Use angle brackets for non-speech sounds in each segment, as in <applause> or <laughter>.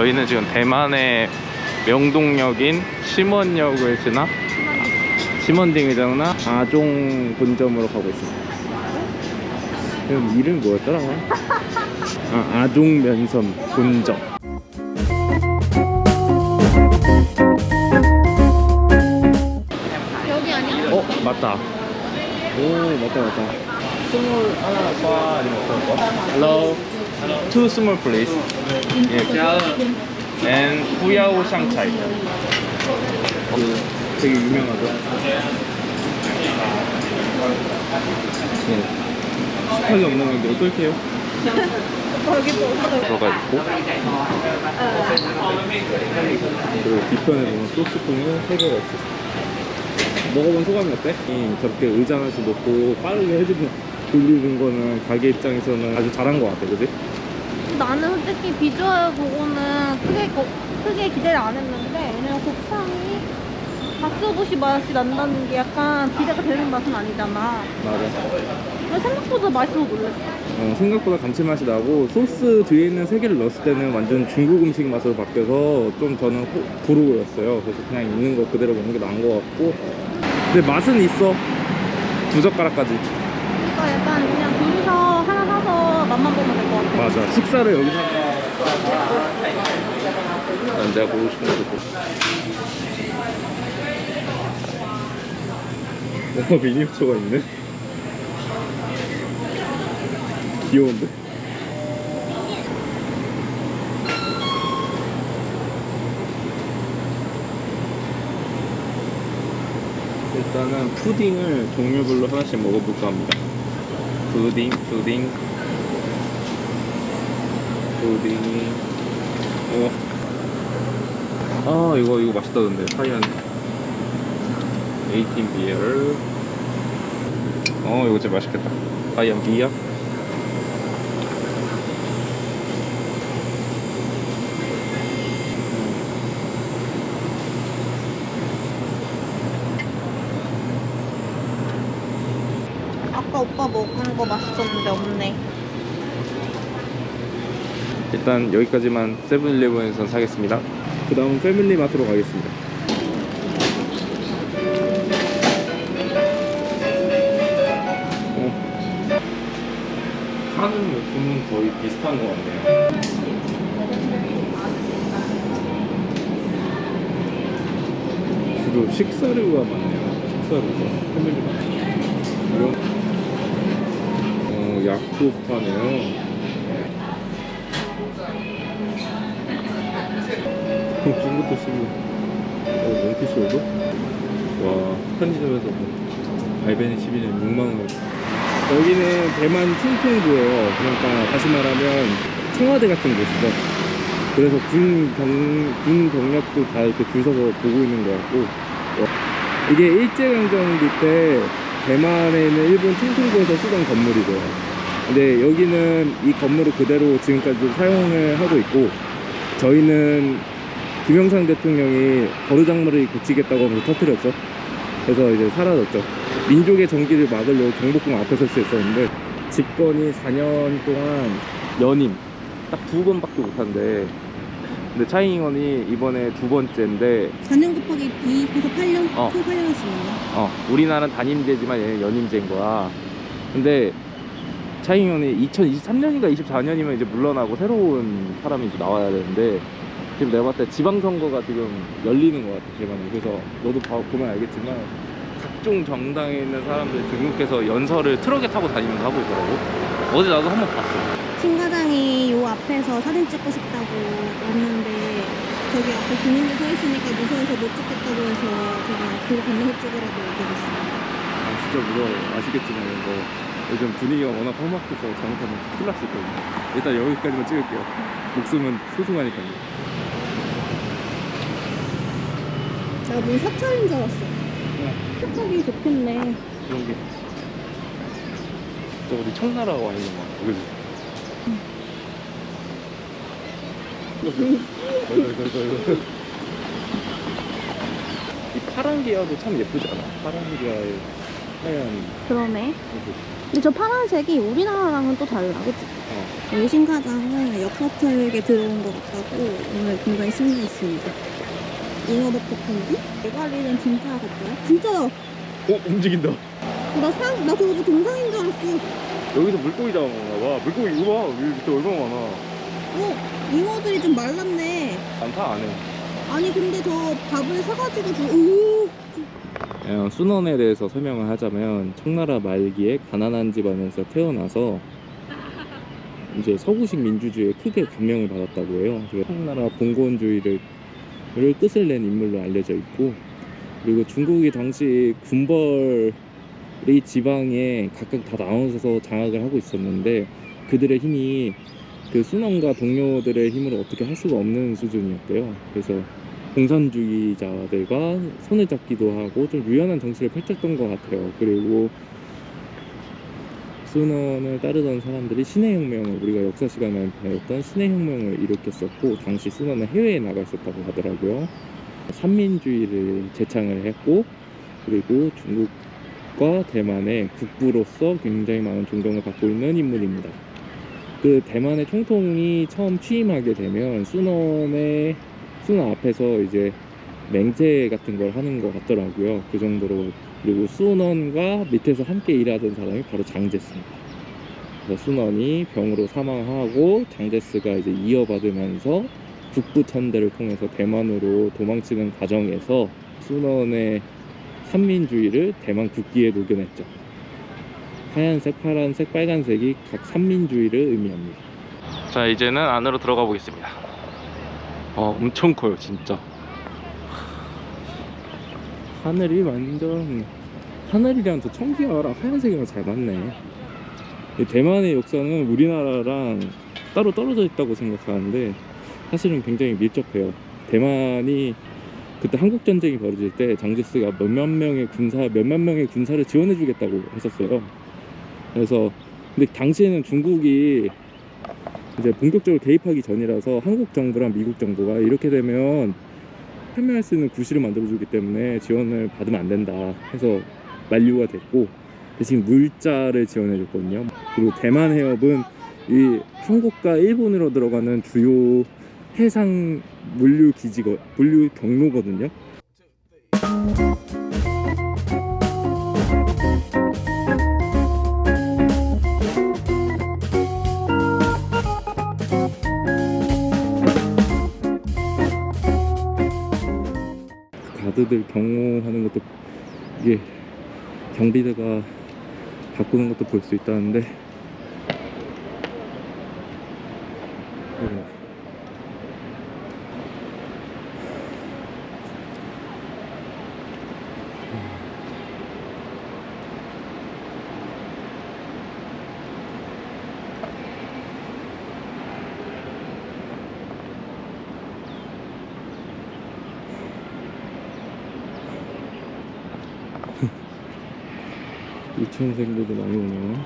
저희는 지금 대만의 명동역인 심원역을 지나 심원딩이잖아 아종 본점으로 가고 있습니다. 그럼 이름 뭐였더라? 아, 아종 면선 본점. 여기 아니야? 어 맞다. 오 맞다 맞다. 스몰 하나 봐 아니면 어떤 거? Hello. Two small please. 예. And 후야오 샹차이. 그 되게 유명하죠. 네. 식탁이 없는 건데 어떨게요? 뭐 들어가 있고 그리고 뒤편에 보면 소스통이 3개가 있어 먹어본 소감이 어때? 이 저렇게 의자 하나씩 놓고 빠르게 해주는 돌리는 거는 가게 입장에서는 아주 잘한 것 같아 그지? 나는 솔직히 비주얼 보고는 크게 거- 크게 기대를 안 했는데 왜냐면 곱창이 가스오부시 맛이 난다는 게 약간 기대가 되는 맛은 아니잖아. 맞아 근데 생각보다 맛있어서 놀랐어. 어, 생각보다 감칠맛이 나고 소스 뒤에 있는 세 개를 넣었을 때는 완전 중국 음식 맛으로 바뀌어서 좀 저는 호, 부러워였어요 그래서 그냥 있는 거 그대로 먹는 게 나은 것 같고 근데 맛은 있어 두 젓가락까지 그러니까 약간 그냥 둘이서 하나 사서 맛만 보면 될 것 같아. 맞아. 식사를 여기서 난 내가 보고 싶은 것도 보고. 어, 미니어처가 있네. 귀여운데? 일단은 푸딩을 종류별로 하나씩 먹어볼까 합니다. 푸딩, 푸딩, 푸딩이 어. 아 이거 이거 맛있다던데. 사이안 18비엘 어 이거 진짜 맛있겠다. 사이안 비야 아까 오빠 먹은 거 맛있었는데 없네. 일단 여기까지만 세븐일레븐에서 사겠습니다. 그 다음은 패밀리 마트로 가겠습니다. 어. 하는 물품은 거의 비슷한 것 같네요. 주로 식사류가 많네요. 식사류가. 패밀리 마트. 이런 어, 약도 파네요. 중국도 쓰고. 어, 몽키쇼도? 와 편의점에서 뭐 알베니 12년 6만원 여기는 대만 충청도예요. 그러니까 다시 말하면 청와대 같은 곳이죠. 그래서 군, 경, 군 경력도 다 이렇게 줄 서서 보고 있는 것 같고. 어, 이게 일제강점기 때 대만에 있는 일본 충청도에서 쓰던 건물이고요 근데 여기는 이 건물을 그대로 지금까지 사용을 하고 있고 저희는 김영삼 대통령이 버르장머리 고치겠다고 하면서 터뜨렸죠. 그래서 이제 사라졌죠. 민족의 정기를 막으려고 경복궁 앞에 설치했었는데 집권이 4년 동안 연임 딱 두 번밖에 못한대. 근데 차이잉원이 이번에 두 번째인데 4년 곱하기 2 해서 8년? 어. 총 8년 했습니다. 어, 우리나라는 단임제지만 얘는 연임제인 거야. 근데 차이잉원이 2023년인가 24년이면 이제 물러나고 새로운 사람이 이제 나와야 되는데 지금 내가 봤을 때 지방선거가 지금 열리는 것 같아, 대만에. 그래서 너도 봐- 보면 알겠지만 각종 정당에 있는 사람들 등록해서 연설을 트럭에 타고 다니면서 하고 있더라고. 어제 나도 한번 봤어. 신 과장이 요 앞에서 사진 찍고 싶다고 왔는데 저기 앞에 군인들 서 있으니까 무서워서 못 찍겠다고 해서 제가 그 건너서 찍으라고 얘기했어요. 아, 진짜 무서워. 아시겠지만 이거 요즘 분위기가 워낙 험악해서 잘못하면 큰일 날수 있거든요. 일단 여기까지만 찍을게요. 목숨은 소중하니까요. 나문 사찰인 줄 알았어. 사찰이 좋겠네. 그런 게. 저 어디 청나라 와 있는 거 같아. 그지? 이 파란 기아도 참 예쁘지 않아? 파란 기아의 하얀 그러네. 모습. 근데 저 파란색이 우리나라랑은 또 달라, 그치? 어. 오신가장은 역사책에 들어온 것 같다고 오늘 굉장히 신기했습니다. 잉어버터콘디? 대가리는 진짜 같아요? 진짜요! 어 움직인다. 나 상, 나 그거 동상인 줄 알았어. 여기서 물고기 잡은 건가 봐. 물고기 이거 봐. 여기 밑에 얼마나 많아. 어, 잉어들이 좀 말랐네. 많다 안에. 아니 근데 저 밥을 사가지고 주, 오! 어, 순원에 대해서 설명을 하자면 청나라 말기에 가난한 집안에서 태어나서 이제 서구식 민주주의에 크게 감명을 받았다고 해요. 청나라 봉건주의를 를 끝을 낸 인물로 알려져 있고 그리고 중국이 당시 군벌이 지방에 각각 다 나눠서 장악을 하고 있었는데 그들의 힘이 그 순원과 동료들의 힘으로 어떻게 할 수가 없는 수준이었대요. 그래서 공산주의자들과 손을 잡기도 하고 좀 유연한 정치를 펼쳤던 것 같아요. 그리고 순원을 따르던 사람들이 신해혁명을 우리가 역사 시간에 배웠던 신해혁명을 일으켰었고 당시 순원은 해외에 나가 있었다고 하더라고요. 삼민주의를 제창을 했고 그리고 중국과 대만의 국부로서 굉장히 많은 존경을 받고 있는 인물입니다. 그 대만의 총통이 처음 취임하게 되면 순원의 순원 앞에서 이제 맹세 같은 걸 하는 것 같더라고요. 그 정도로 그리고 순원과 밑에서 함께 일하던 사람이 바로 장제스입니다. 그래서 순원이 병으로 사망하고 장제스가 이제 이어받으면서 북부 천대를 통해서 대만으로 도망치는 과정에서 순원의 삼민주의를 대만 국기에 녹여냈죠. 하얀색, 파란색, 빨간색이 각 삼민주의를 의미합니다. 자, 이제는 안으로 들어가 보겠습니다. 아, 엄청 커요, 진짜. 하늘이 완전 하늘이랑 저 청기화랑 하얀색이랑 잘 맞네. 이 대만의 역사는 우리나라랑 따로 떨어져 있다고 생각하는데 사실은 굉장히 밀접해요. 대만이 그때 한국 전쟁이 벌어질 때 장제스가 몇몇 명의 군사 몇몇 명의 군사를 지원해 주겠다고 했었어요. 그래서 근데 당시에는 중국이 이제 본격적으로 개입하기 전이라서 한국 정부랑 미국 정부가 이렇게 되면 참여할 수 있는 구실을 만들어주기 때문에 지원을 받으면 안 된다 해서 만류가 됐고 대신 물자를 지원해 줬거든요. 그리고 대만 해협은 이 한국과 일본으로 들어가는 주요 해상 물류 기지거 물류 경로거든요. 가드들 경호하는 것도 이게 경비대가 바꾸는 것도 볼 수 있다는데 유치원생들도 많이 오네요.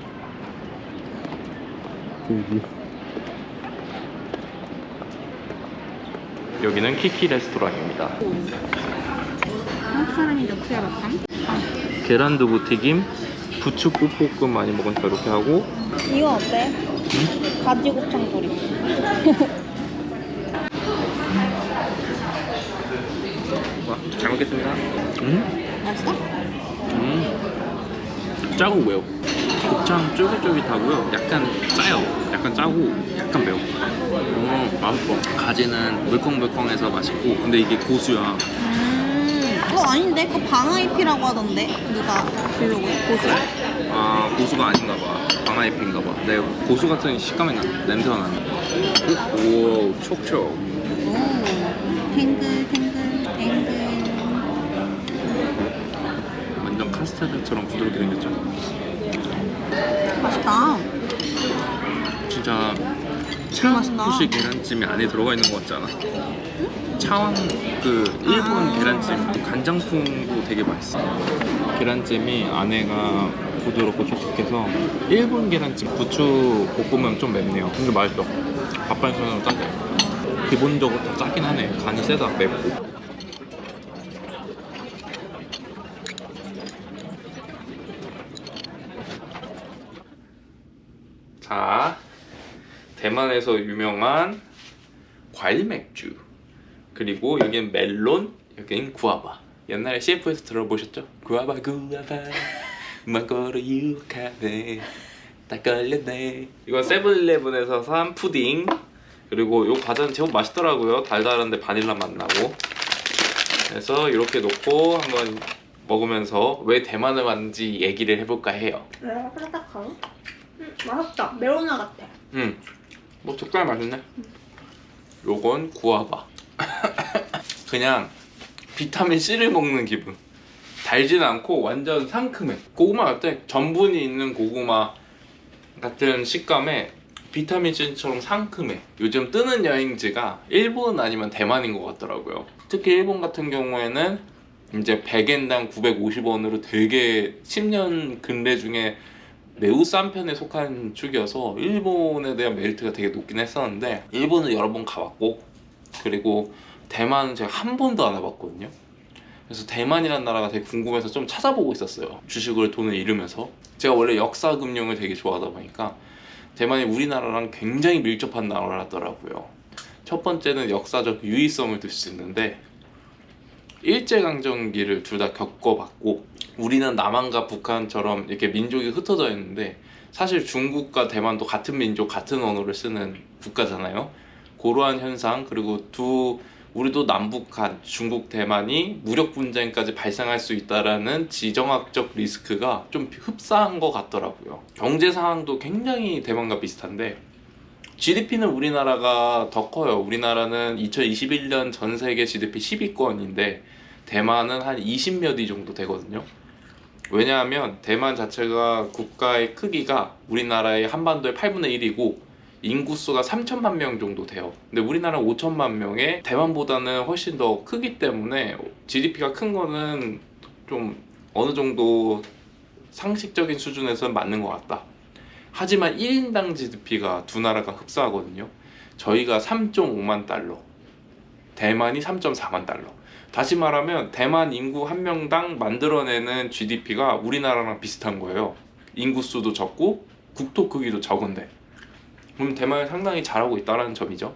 여기 여기는 키키 레스토랑입니다. 한국 사람인지 어떻게 알았다? 계란 두부 튀김, 부추 국볶음 많이 먹으니까 이렇게 하고 이거 어때? 가지곱창 조림. 와, 잘 먹겠습니다. 음, 맛있어? 음, 짜고 매워. 곱창 쫄깃쫄깃하고요. 약간 짜요. 약간 짜고 약간 매워. 음, 맛있어. 가지는 물컹물컹해서 맛있고, 근데 이게 고수야. 음, 어 아닌데 그 방아잎이라고 하던데 누가 블로그에 고수? 아 고수가 아닌가 봐 바나잎인가 봐 근데 고수 같은 식감이 나, 냄새가 나네 오 촉촉 오 탱글 탱글 탱글. 완전 카스테드처럼 부드럽게 생겼죠 맛있다. 진짜. 차원식 계란찜이 안에 들어가 있는 것 같지 않아? 차원 그 일본 아. 계란찜 간장풍도 되게 맛있어 계란찜이 안에가 부드럽고 촉촉해서 일본 계란찜 부추 볶으면 좀 맵네요 근데 맛있어 밥반찬으로 짜게 기본적으로 다 짜긴 하네 간이 세다 맵고 대만에서 유명한 과일 맥주. 그리고 여기는 멜론, 여기는 구아바. 옛날에 CF에서 들어보셨죠? 구아바 구아바 <laughs> 막걸리 유카네 딱 걸렸네. 이건 세븐일레븐에서 산 푸딩. 그리고 이 과자는 제법 맛있더라고요. 달달한데 바닐라 맛 나고. 그래서 이렇게 놓고 한번 먹으면서 왜 대만을 왔는지 얘기를 해볼까 해요. 왜 딱딱하고? 음, 맛있다. 메로나 같아. 음, 뭐 적당히 맛있네. 요건 구아바. <laughs> 그냥 비타민 C를 먹는 기분. 달진 않고 완전 상큼해. 고구마 같아. 전분이 있는 고구마 같은 식감에 비타민 C처럼 상큼해. 요즘 뜨는 여행지가 일본 아니면 대만인 것 같더라고요. 특히 일본 같은 경우에는 이제 100엔당 950원으로 되게 10년 근래 중에 매우 싼 편에 속한 축이어서 일본에 대한 메리트가 되게 높긴 했었는데 일본은 여러 번 가봤고 그리고 대만은 제가 한 번도 안 와봤거든요. 그래서 대만이라는 나라가 되게 궁금해서 좀 찾아보고 있었어요. 주식을 돈을 잃으면서. 제가 원래 역사 금융을 되게 좋아하다 보니까 대만이 우리나라랑 굉장히 밀접한 나라더라고요. 첫 번째는 역사적 유의성을 들수 있는데 일제강점기를 둘 다 겪어봤고 우리는 남한과 북한처럼 이렇게 민족이 흩어져 있는데 사실 중국과 대만도 같은 민족 같은 언어를 쓰는 국가잖아요 그러한 현상 그리고 두 우리도 남북한 중국 대만이 무력 분쟁까지 발생할 수 있다라는 지정학적 리스크가 좀 흡사한 것 같더라고요 경제 상황도 굉장히 대만과 비슷한데 GDP는 우리나라가 더 커요. 우리나라는 2021년 전 세계 GDP 10위권인데 대만은 한 20몇 위 정도 되거든요. 왜냐하면 대만 자체가 국가의 크기가 우리나라의 한반도의 8분의 1이고 인구수가 3천만 명 정도 돼요. 근데 우리나라는 5천만 명에 대만보다는 훨씬 더 크기 때문에 GDP가 큰 거는 좀 어느 정도 상식적인 수준에서는 맞는 것 같다. 하지만 1인당 GDP가 두 나라가 흡사하거든요. 저희가 3.5만 달러, 대만이 3.4만 달러. 다시 말하면 대만 인구 한 명당 만들어내는 GDP가 우리나라랑 비슷한 거예요. 인구수도 적고 국토 크기도 적은데. 그럼 대만이 상당히 잘하고 있다는 점이죠.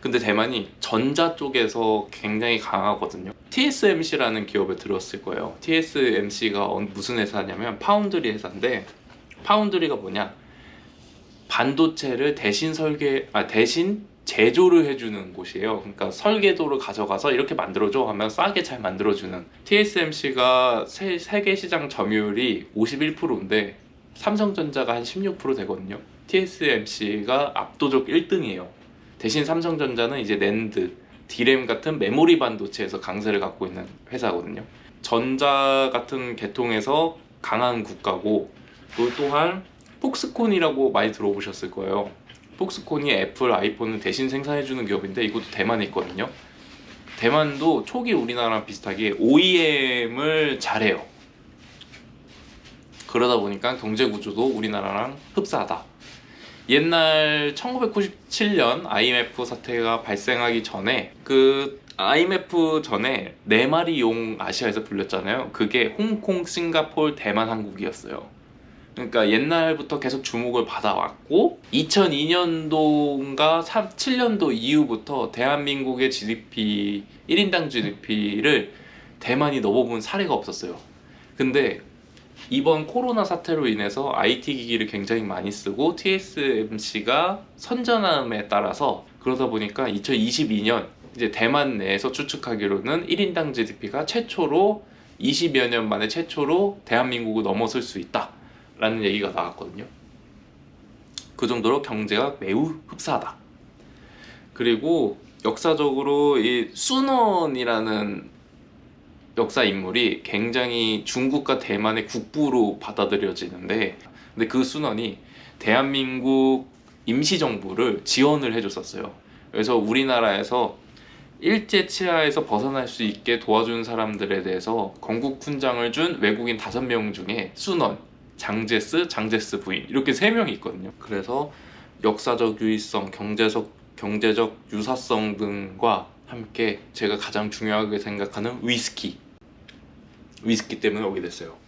근데 대만이 전자 쪽에서 굉장히 강하거든요. TSMC라는 기업에 들었을 거예요. TSMC가 무슨 회사냐면 파운드리 회사인데 파운드리가 뭐냐? 반도체를 대신 설계, 아 대신 제조를 해주는 곳이에요. 그러니까 설계도를 가져가서 이렇게 만들어줘 하면 싸게 잘 만들어주는. TSMC가 세, 세계 시장 점유율이 51%인데 삼성전자가 한 16% 되거든요. TSMC가 압도적 1등이에요. 대신 삼성전자는 이제 낸드, 디램 같은 메모리 반도체에서 강세를 갖고 있는 회사거든요. 전자 같은 계통에서 강한 국가고 또 또한 폭스콘이라고 많이 들어보셨을 거예요. 폭스콘이 애플, 아이폰을 대신 생산해주는 기업인데 이것도 대만에 있거든요. 대만도 초기 우리나라랑 비슷하게 OEM을 잘해요. 그러다 보니까 경제 구조도 우리나라랑 흡사하다. 옛날 1997년 IMF 사태가 발생하기 전에 그 IMF 전에 네 마리 용 아시아에서 불렸잖아요. 그게 홍콩, 싱가폴, 대만, 한국이었어요. 그러니까 옛날부터 계속 주목을 받아왔고 2002년도인가 3, 7년도 이후부터 대한민국의 GDP 1인당 GDP를 대만이 넘어본 사례가 없었어요. 근데 이번 코로나 사태로 인해서 IT 기기를 굉장히 많이 쓰고 TSMC가 선전함에 따라서 그러다 보니까 2022년 이제 대만 내에서 추측하기로는 1인당 GDP가 최초로 20여 년 만에 최초로 대한민국을 넘어설 수 있다. 라는 얘기가 나왔거든요. 그 정도로 경제가 매우 흡사하다. 그리고 역사적으로 이 순원이라는 역사 인물이 굉장히 중국과 대만의 국부로 받아들여지는데 근데 그 순원이 대한민국 임시정부를 지원을 해줬었어요. 그래서 우리나라에서 일제 치하에서 벗어날 수 있게 도와준 사람들에 대해서 건국 훈장을 준 외국인 다섯 명 중에 순원, 장제스, 장제스 부인 이렇게 세 명이 있거든요. 그래서 역사적 유의성, 경제적 경제적 유사성 등과 함께 제가 가장 중요하게 생각하는 위스키 위스키 때문에 오게 됐어요.